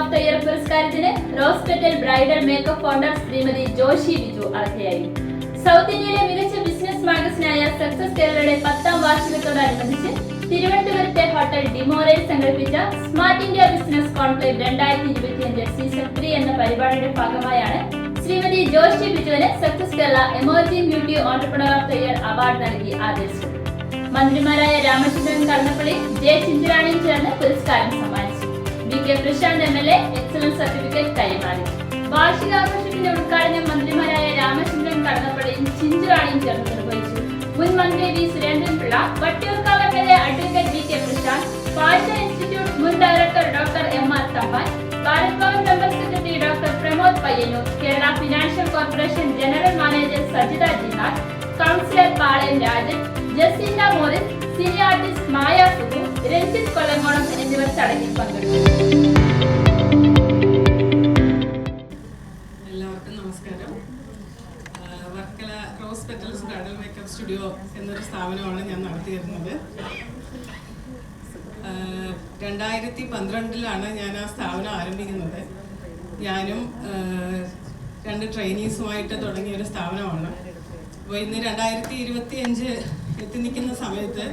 Of the year പുരസ്കാരത്തിന് rose petal bridal makeup founder Shrimati Joshi Biju അർഹയായി. South ഇന്ത്യയിലെ മികച്ച business മാഗസിനായ success കേരളയുടെ പത്താം വാർഷികത്തോടനുബന്ധിച്ച് തിരുവനന്തപുരത്തെ ഹോട്ടൽ ഡിമോറയിൽ സംഘടിപ്പിച്ച സ്മാർട്ട് ഇന്ത്യ ബിസിനസ് കോൺക്ലേവ് രണ്ടായിരത്തി ഇരുപത്തിയഞ്ച് സീസൺ ത്രീ എന്ന പരിപാടിയുടെ ഭാഗമായാണ് Shrimati Joshi ബിജുവിന് success Kerala emerging beauty entrepreneur of the year award നൽകി ആദരിച്ചത് മന്ത്രിമാരായ രാമചന്ദ്രൻ കടന്നപ്പള്ളി ജെ ചിഞ്ചിറാണിയും ചേർന്ന് പുരസ്കാരം K Prashanth M L A excellence certificate കൈമാറി. വാർഷികാഘോഷത്തിന്റെ ഉദ്ഘാടനം മന്ത്രിമാരായ രാമചന്ദ്രൻ കടന്നപ്പള്ളിയും ചിഞ്ചുറാണിയും ചേർന്ന് നിർവഹിച്ചു. മുൻ മന്ത്രി V Surendran Pillai Vattiyoorkavu M L A advocate V K Prashanth Bhasha institute മുൻ director doctor M R Thampan Bharat Bhavan member secretary doctor Pramod Payyanur Kerala financial corporation general manager Sajitha Jihad councillor Palayam Rajan Jaseena Morris cine artist Maya Subu Ranjith Kollamkonam എന്നിവർ ചടങ്ങിൽ പങ്കെടുത്തു. Varkala rose petals bridal makeup studio എന്നൊരു സ്ഥാപനമാണ് ഞാൻ നടത്തിയിരുന്നത്. രണ്ടായിരത്തി പന്ത്രണ്ടിലാണ് ഞാൻ ആ സ്ഥാപനം ആരംഭിക്കുന്നത്. ഞാനും രണ്ട് ട്രെയിനീസുമായിട്ട് തുടങ്ങിയ ഒരു സ്ഥാപനമാണ്. അപ്പോൾ ഇന്ന് രണ്ടായിരത്തി ഇരുപത്തി അഞ്ച് എത്തി നിൽക്കുന്ന സമയത്ത്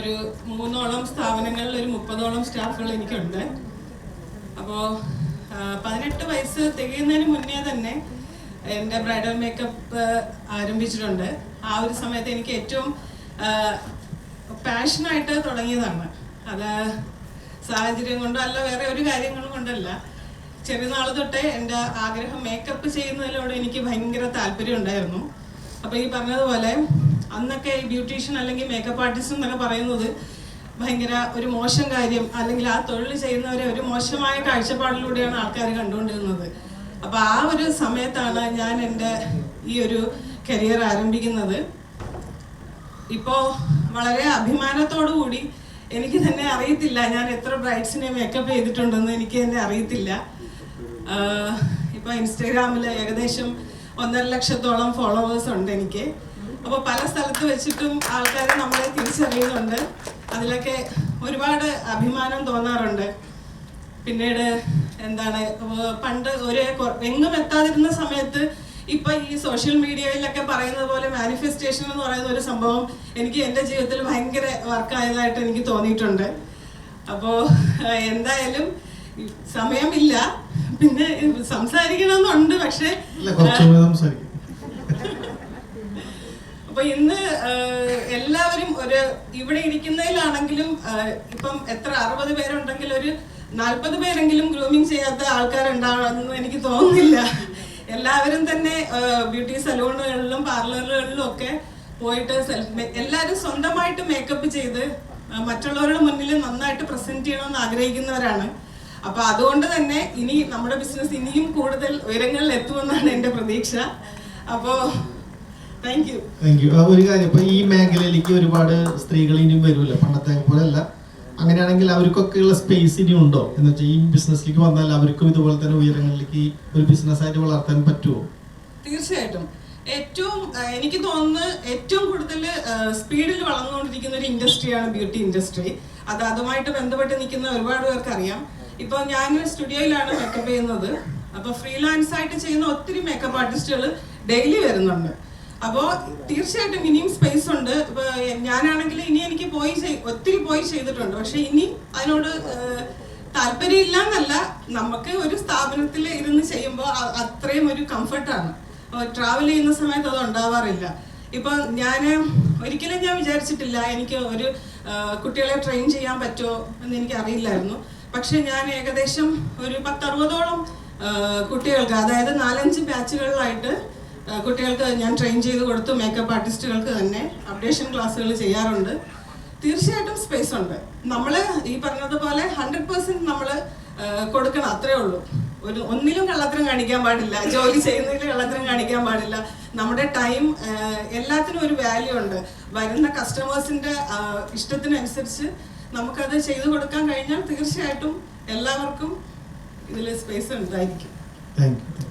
ഒരു മൂന്നോളം സ്ഥാപനങ്ങളിൽ ഒരു മുപ്പതോളം സ്റ്റാഫുകൾ എനിക്കുണ്ട്. അപ്പോൾ പതിനെട്ട് വയസ്സ് തികയുന്നതിന് മുന്നേ തന്നെ എന്റെ ബ്രൈഡൽ മേക്കപ്പ് ആരംഭിച്ചിട്ടുണ്ട്. ആ ഒരു സമയത്ത് എനിക്ക് ഏറ്റവും പാഷനായിട്ട് തുടങ്ങിയതാണ്. അത് സാഹചര്യം കൊണ്ടോ അല്ല വേറെ ഒരു കാര്യങ്ങളും കൊണ്ടല്ല. ചെറിയ നാൾ തൊട്ടേ എന്റെ ആഗ്രഹം മേക്കപ്പ് ചെയ്യുന്നതിലൂടെ എനിക്ക് ഭയങ്കര താല്പര്യം ഉണ്ടായിരുന്നു. അപ്പോൾ ഈ പറഞ്ഞതുപോലെ അന്നൊക്കെ ഈ ബ്യൂട്ടീഷ്യൻ അല്ലെങ്കിൽ മേക്കപ്പ് ആർട്ടിസ്റ്റ് എന്നൊക്കെ പറയുന്നത് ഭയങ്കര ഒരു മോശം കാര്യം അല്ലെങ്കിൽ ആ തൊഴിൽ ചെയ്യുന്നവരെ ഒരു മോശമായ കാഴ്ചപ്പാടിലൂടെയാണ് ആൾക്കാർ കണ്ടുകൊണ്ടിരുന്നത്. അപ്പൊ ആ ഒരു സമയത്താണ് ഞാൻ എന്റെ ഈ ഒരു കരിയർ ആരംഭിക്കുന്നത്. ഇപ്പോ വളരെ അഭിമാനത്തോടു കൂടി എനിക്ക് തന്നെ അറിയത്തില്ല ഞാൻ എത്ര ബ്രൈഡ്സിനെ മേക്കപ്പ് ചെയ്തിട്ടുണ്ടെന്ന് എനിക്ക് തന്നെ അറിയത്തില്ല. ഇപ്പോൾ ഇപ്പൊ ഇൻസ്റ്റാഗ്രാമിൽ ഏകദേശം ഒന്നര ലക്ഷത്തോളം ഫോളോവേഴ്സ് ഉണ്ട് എനിക്ക്. അപ്പോൾ പല സ്ഥലത്ത് വെച്ചിട്ടും ആൾക്കാർ നമ്മളെ തിരിച്ചറിയുന്നുണ്ട്. അതിലൊക്കെ ഒരുപാട് അഭിമാനം തോന്നാറുണ്ട്. പിന്നീട് എന്താണ് പണ്ട് ഒരു എങ്ങും എത്താതിരുന്ന സമയത്ത് ഇപ്പൊ ഈ സോഷ്യൽ മീഡിയയിലൊക്കെ പറയുന്നത് പോലെ മാനിഫെസ്റ്റേഷൻ എന്ന് പറയുന്ന ഒരു സംഭവം എനിക്ക് എന്റെ ജീവിതത്തിൽ ഭയങ്കര വർക്കായതായിട്ട് എനിക്ക് തോന്നിയിട്ടുണ്ട്. അപ്പോ എന്തായാലും സമയമില്ല. പിന്നെ സംസാരിക്കണമെന്നുണ്ട് പക്ഷെ അപ്പൊ ഇന്ന് എല്ലാവരും ഒരു ഇവിടെ ഇരിക്കുന്നതിലാണെങ്കിലും ഇപ്പം എത്ര അറുപത് പേരുണ്ടെങ്കിൽ ഒരു നാൽപ്പത് പേരെങ്കിലും ഗ്രൂമിങ് ചെയ്യാത്ത ആൾക്കാരുണ്ടാവണമെന്ന് എനിക്ക് തോന്നുന്നില്ല. എല്ലാവരും തന്നെ ബ്യൂട്ടി സലൂണുകളിലും പാർലറുകളിലും ഒക്കെ പോയിട്ട് എല്ലാവരും സ്വന്തമായിട്ട് മേക്കപ്പ് ചെയ്ത് മറ്റുള്ളവരുടെ മുന്നിൽ നന്നായിട്ട് പ്രസന്റ് ചെയ്യണമെന്ന് ആഗ്രഹിക്കുന്നവരാണ്. അപ്പൊ അതുകൊണ്ട് തന്നെ ഇനി നമ്മുടെ ബിസിനസ് ഇനിയും കൂടുതൽ ഉയരങ്ങളിൽ എത്തുമെന്നാണ് എന്റെ പ്രതീക്ഷ. അപ്പോ താങ്ക് യു താങ്ക് യു ഒരു കാര്യം. ഈ മേഖലയിലേക്ക് ഒരുപാട് സ്ത്രീകൾ ഇനിയും വരൂല പണ്ടത്തെ പോലെ അല്ല. അങ്ങനെയാണെങ്കിൽ അവർക്കൊക്കെ ഉള്ള സ്പേസ് ഇനി ഉണ്ടോ? എന്ന് വെച്ചാൽ ഈ ബിസിനസ്സിലേക്ക് വന്നാൽ അവർക്കും ഇതുപോലെ തന്നെ ഉയരങ്ങളിലേക്ക് ഒരു ബിസിനസ് ആയിട്ട് വളർത്താൻ പറ്റുമോ തീർച്ചയായിട്ടും. ഏറ്റവും എനിക്ക് തോന്നുന്നത് ഏറ്റവും കൂടുതൽ സ്പീഡിൽ വളർന്നുകൊണ്ടിരിക്കുന്ന ഒരു ഇൻഡസ്ട്രിയാണ് ബ്യൂട്ടി ഇൻഡസ്ട്രി അത് അതുമായിട്ട് ബന്ധപ്പെട്ട് നിൽക്കുന്ന ഒരുപാട് പേർക്ക് അറിയാം ഇപ്പോൾ ഞാൻ സ്റ്റുഡിയോയിലാണ് മേക്കപ്പ് ചെയ്യുന്നത്. അപ്പോൾ ഫ്രീലാൻസ് ആയിട്ട് ചെയ്യുന്ന ഒത്തിരി മേക്കപ്പ് ആർട്ടിസ്റ്റുകൾ ഡെയിലി വരുന്നുണ്ട്. അപ്പോൾ തീർച്ചയായിട്ടും ഇനിയും സ്പേസ് ഉണ്ട്. ഞാനാണെങ്കിൽ ഇനി എനിക്ക് പോയി ഒത്തിരി പോയി ചെയ്തിട്ടുണ്ട്. പക്ഷെ ഇനി അതിനോട് താല്പര്യമില്ല എന്നല്ല നമുക്ക് ഒരു സ്ഥാപനത്തിൽ ഇരുന്ന് ചെയ്യുമ്പോൾ അത്രയും ഒരു കംഫർട്ടാണ് ട്രാവൽ ചെയ്യുന്ന സമയത്ത് അത് ഉണ്ടാവാറില്ല. ഇപ്പൊ ഞാൻ ഒരിക്കലും ഞാൻ വിചാരിച്ചിട്ടില്ല എനിക്ക് ഒരു കുട്ടികളെ ട്രെയിൻ ചെയ്യാൻ പറ്റുമോ എന്ന് എനിക്ക് അറിയില്ലായിരുന്നു പക്ഷെ ഞാൻ ഏകദേശം ഒരു പത്തറുപതോളം കുട്ടികൾക്ക് അതായത് നാലഞ്ച് ബാച്ചുകളിലായിട്ട് കുട്ടികൾക്ക് ഞാൻ ട്രെയിൻ ചെയ്ത് കൊടുത്തു മേക്കപ്പ് ആർട്ടിസ്റ്റുകൾക്ക് തന്നെ അപ്ഡേഷൻ ക്ലാസ്സുകൾ ചെയ്യാറുണ്ട്. തീർച്ചയായിട്ടും സ്പേസ് ഉണ്ട്. നമ്മൾ ഈ പറഞ്ഞതുപോലെ ഹൺഡ്രഡ് പെർസെന്റ് നമ്മൾ കൊടുക്കണം അത്രേ ഉള്ളൂ. ഒരു ഒന്നിലും കള്ളത്തരം കാണിക്കാൻ പാടില്ല. ജോലി ചെയ്യുന്നതിൽ കള്ളത്തരം കാണിക്കാൻ പാടില്ല. നമ്മുടെ ടൈം എല്ലാത്തിനും ഒരു വാല്യൂ ഉണ്ട്. വരുന്ന കസ്റ്റമേഴ്സിന്റെ ഇഷ്ടത്തിനനുസരിച്ച് നമുക്കത് ചെയ്തു കൊടുക്കാൻ കഴിഞ്ഞാൽ തീർച്ചയായിട്ടും എല്ലാവർക്കും ഇതിൽ സ്പേസ് ഉണ്ടായിരിക്കും. Thank you